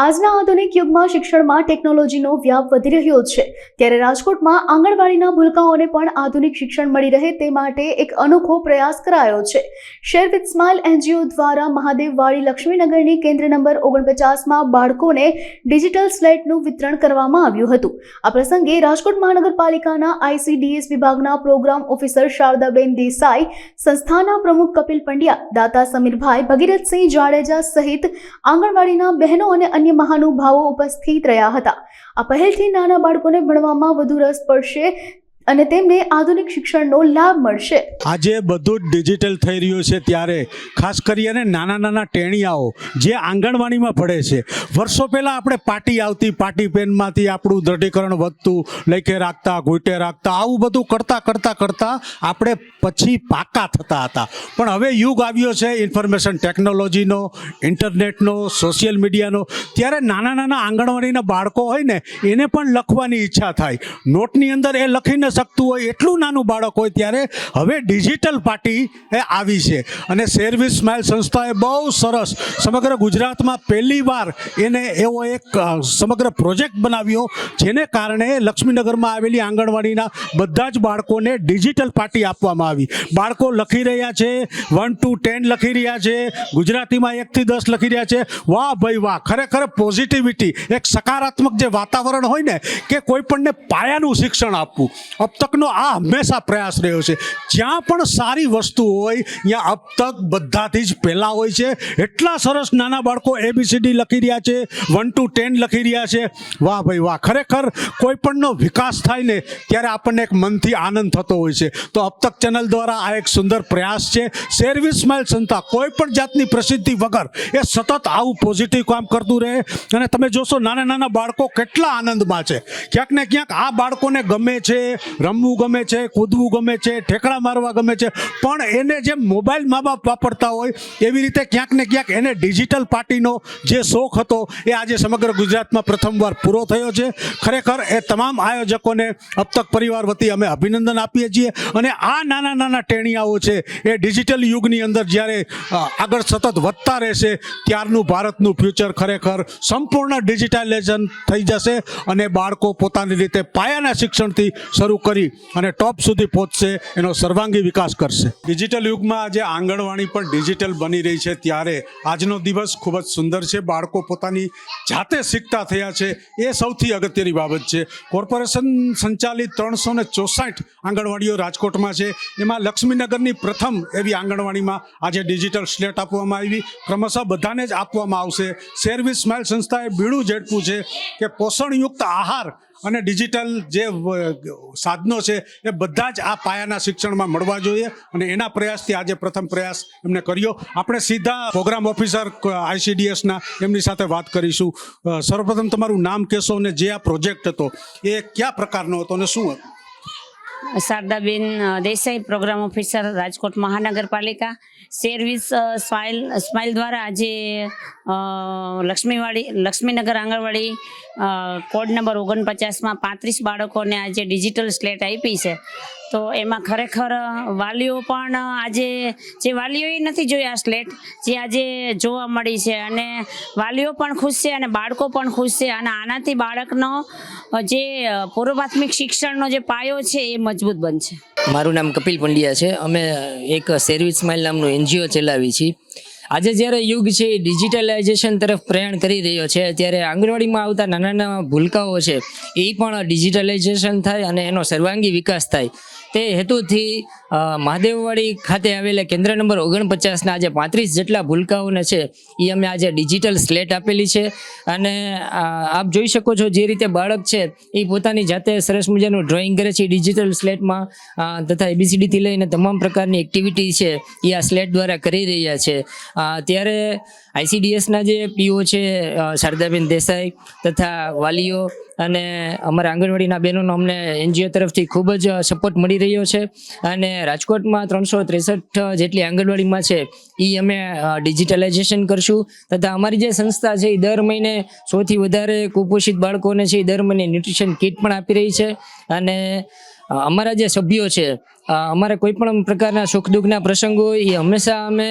આજના આધુનિક યુગમાં શિક્ષણમાં ટેકનોલોજીનો વ્યાપ વધી રહ્યો છે. ત્યારે રાજકોટમાં આંગણવાડીના ભૂલકાઓને પણ આધુનિક શિક્ષણ મળી રહે તે માટે એક અનોખો પ્રયાસ કરાયો છે. શેર વિથ સ્માઇલ એનજીઓ દ્વારા મહાદેવવાડી લક્ષ્મીનગરની કેન્દ્ર નંબર ઓગણપચાસમાં બાળકોને ડિજિટલ સ્લેટનું વિતરણ કરવામાં આવ્યું હતું. આ પ્રસંગે રાજકોટ મહાનગરપાલિકાના આઈસીડીએસ વિભાગના પ્રોગ્રામ ઓફિસર શારદાબેન દેસાઈ, સંસ્થાના પ્રમુખ કપિલ પંડ્યા, દાતા સમીરભાઈ ભગીરથસિંહ જાડેજા સહિત આંગણવાડીના બહેનો અને અન્ય મહાનુભાવો ઉપસ્થિત રહ્યા હતા. આ પહેલથી નાના બાળકોને ભણવામાં વધુ રસ પડશે અને તેમને આધુનિક શિક્ષણનો લાભ મળશે. આજે બધું જ ડિજિટલ થઈ રહ્યું છે ત્યારે, ખાસ કરીને નાના નાના ટેણિયાઓ જે આંગણવાડીમાં ભળે છે. વર્ષો પહેલાં આપણે પાટી આવતી, પાટી પેનમાંથી આપણું દૃઢીકરણ વધતું લઈકે રાખતા, ઘૂંટે રાખતા, આવું બધું કરતાં કરતાં કરતાં આપણે પછી પાકા થતા હતા. પણ હવે યુગ આવ્યો છે ઇન્ફોર્મેશન ટેકનોલોજીનો ઇન્ટરનેટનો સોશિયલ મીડિયાનો ત્યારે નાના નાના આંગણવાડીના બાળકો હોય ને, એને પણ લખવાની ઈચ્છા થાય. નોટની અંદર એ લખી ન શકતું હોય એટલું નાનું બાળક હોય ત્યારે હવે ડિજિટલ પાર્ટી એ આવી છે. અને સેરવી સ્માઇલ સંસ્થાએ બહુ સરસ સમગ્ર ગુજરાતમાં પહેલી વાર એને એવો એક સમગ્ર પ્રોજેક્ટ બનાવ્યો, જેને કારણે લક્ષ્મીનગરમાં આવેલી આંગણવાડીના બધા જ બાળકોને ડિજિટલ પાર્ટી આપવામાં આવી. બાળકો લખી રહ્યા છે વન ટુ ટેન લખી રહ્યા છે, ગુજરાતીમાં એકથી દસ લખી રહ્યા છે. વાહ ભાઈ વાહ, ખરેખર પોઝિટિવિટી એક સકારાત્મક જે વાતાવરણ હોય ને, કે કોઈ પણને પાયાનું શિક્ષણ આપવું. અબ તકનો આ હંમેશા પ્રયાસ રહ્યો છે. જ્યાં પણ સારી વસ્તુ હોય, ત્યાં અબ તક બધાથી જ પહેલાં હોય છે. એટલા સરસ નાના બાળકો એબીસીડી લખી રહ્યા છે. વન ટુ ટેન લખી રહ્યા છે. વાહ ભાઈ વાહ, ખરેખર કોઈ પણનો વિકાસ થાય ને, ત્યારે આપણને એક મનથી આનંદ થતો હોય છે. તો અબ તક ચેનલ દ્વારા આ એક સુંદર પ્રયાસ છે. શેરવી સ્માઇલ સંસ્થા કોઈ પણ જાતની પ્રસિદ્ધિ વગર એ સતત આવું પોઝિટિવ કામ કરતું રહે. અને તમે જોશો, નાના નાના બાળકો કેટલા આનંદમાં છે. ક્યાંક ને ક્યાંક આ બાળકોને ગમે છે. રમવું ગમે છે, કૂદવું ગમે છે, ઠેકડા મારવા ગમે છે, પણ એને જે મોબાઈલ મા બાપ વાપરતા હોય, એવી રીતે ક્યાંક ને ક્યાંક એને ડિજિટલ પાર્ટીનો જે શોખ હતો, એ આજે સમગ્ર ગુજરાતમાં પ્રથમવાર પૂરો થયો છે. ખરેખર એ તમામ આયોજકોને અબતક પરિવાર વતી અમે અભિનંદન આપીએ છીએ અને આ નાના નાના ટેણિયાઓ છે, એ ડિજિટલ યુગની અંદર જ્યારે આગળ સતત વધતા રહેશે, ત્યારનું ભારતનું ફ્યુચર ખરેખર સંપૂર્ણ ડિજિટાઇઝેશન થઈ જશે અને બાળકો પોતાની રીતે પાયાના શિક્ષણથી શરૂ કરી અને ટોપ સુધી પહોંચશે, એનો સર્વાંગી વિકાસ કરશે. ડિજિટલ યુગમાં આજે આંગણવાડી પણ ડિજિટલ બની રહી છે. ત્યારે આજનો દિવસ ખૂબ જ સુંદર છે. બાળકો પોતાની જાતે શીખતા થયા છે. એ સૌથી અગત્યની બાબત છે. કોર્પોરેશન સંચાલિત ત્રણસો ને ચોસાઠ આંગણવાડીઓ રાજકોટમાં છે. એમાં લક્ષ્મીનગરની પ્રથમ એવી આંગણવાડીમાં આજે ડિજિટલ સ્લેટ આપવામાં આવી. ક્રમશઃ બધાને જ આપવામાં આવશે. શેરવી સ્માઇલ સંસ્થાએ બીડું ઝડપ્યું છે કે પોષણયુક્ત આહાર અને ડિજિટલ જે સાધનો છે, એ બધા જ આ પાયાના શિક્ષણમાં મળવા જોઈએ અને એના પ્રયાસથી આજે પ્રથમ પ્રયાસ એમને કર્યો. આપણે સીધા પ્રોગ્રામ ઓફિસર આઈસીડીએસના એમની સાથે વાત કરીશું. સર્વપ્રથમ તમારું નામ કહેશો અને જે આ પ્રોજેક્ટ હતો, એ કયા પ્રકારનો હતો અને શું હતું? Shardaben Desai program officer Rajkot Mahanagarpalika. Service smile smile દ્વારા આજે લક્ષ્મીવાડી, લક્ષ્મીનગર આંગણવાડી કોડ નંબર ઓગણપચાસમાં પાંત્રીસ બાળકોને આજે ડિજિટલ સ્લેટ આપી છે. તો એમાં ખરેખર વાલીઓ પણ આજે, જે વાલીઓએ નથી જોઈ આ સ્લેટ, જે આજે જોવા મળી છે અને વાલીઓ પણ ખુશ છે અને બાળકો પણ ખુશ છે અને આનાથી બાળકનો જે પૂર્વ પ્રાથમિક શિક્ષણનો જે પાયો છે એ મજબૂત બનશે. મારું નામ કપિલ પંડ્યા છે. અમે એક સેરવી સ્માઇલ નામનું એનજીઓ ચલાવી છીએ. આજે જ્યારે યુગ છે, એ ડિજિટલાઇઝેશન તરફ પ્રયાણ કરી રહ્યો છે, ત્યારે આંગણવાડીમાં આવતા નાના નાના ભૂલકાઓ છે, એ પણ ડિજિટલાઇઝેશન થાય અને એનો સર્વાંગી વિકાસ થાય. તે હેતુથી મહાદેવવાડી ખાતે આવેલા કેન્દ્ર નંબર ઓગણપચાસના આજે પાંત્રીસ જેટલા ભૂલકાઓને છે એ અમે આજે ડિજિટલ સ્લેટ આપેલી છે. અને આપ જોઈ શકો છો જે રીતે બાળક છે એ પોતાની જાતે સરસ મજાનું ડ્રોઈંગ કરે છે ડિજિટલ સ્લેટમાં. તથા એબીસીડીથી લઈને તમામ પ્રકારની એક્ટિવિટી છે એ આ સ્લેટ દ્વારા કરી રહ્યા છે. ત્યારે આઈસીડીએસના જે પીઓ છે શારદાબેન દેસાઈ તથા વાલીઓ અને અમારા આંગણવાડીના બહેનોનો અમને એનજીઓ તરફથી ખૂબ જ સપોર્ટ મળી રહ્યો છે. અને રાજકોટમાં ત્રણસો ત્રેસઠ જેટલી આંગણવાડીમાં છે એ અમે ડિજિટલાઇઝેશન કરશું. તથા અમારી જે સંસ્થા છે એ દર મહિને સૌથી વધારે કુપોષિત બાળકોને છે એ દર મહિને ન્યુટ્રિશન કીટ પણ આપી રહી છે. અને અમારા જે સભ્યો છે અમારા કોઈ પણ પ્રકારના સુખ દુઃખના પ્રસંગો એ હંમેશા અમે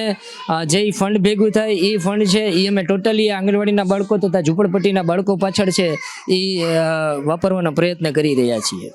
જે ફંડ ભેગું થાય એ ફંડ છે એ અમે ટોટલી આંગણવાડીના બાળકો તથા ઝૂંપડપટ્ટીના બાળકો પાછળ છે એ વાપરવાનો પ્રયત્ન કરી રહ્યા છીએ.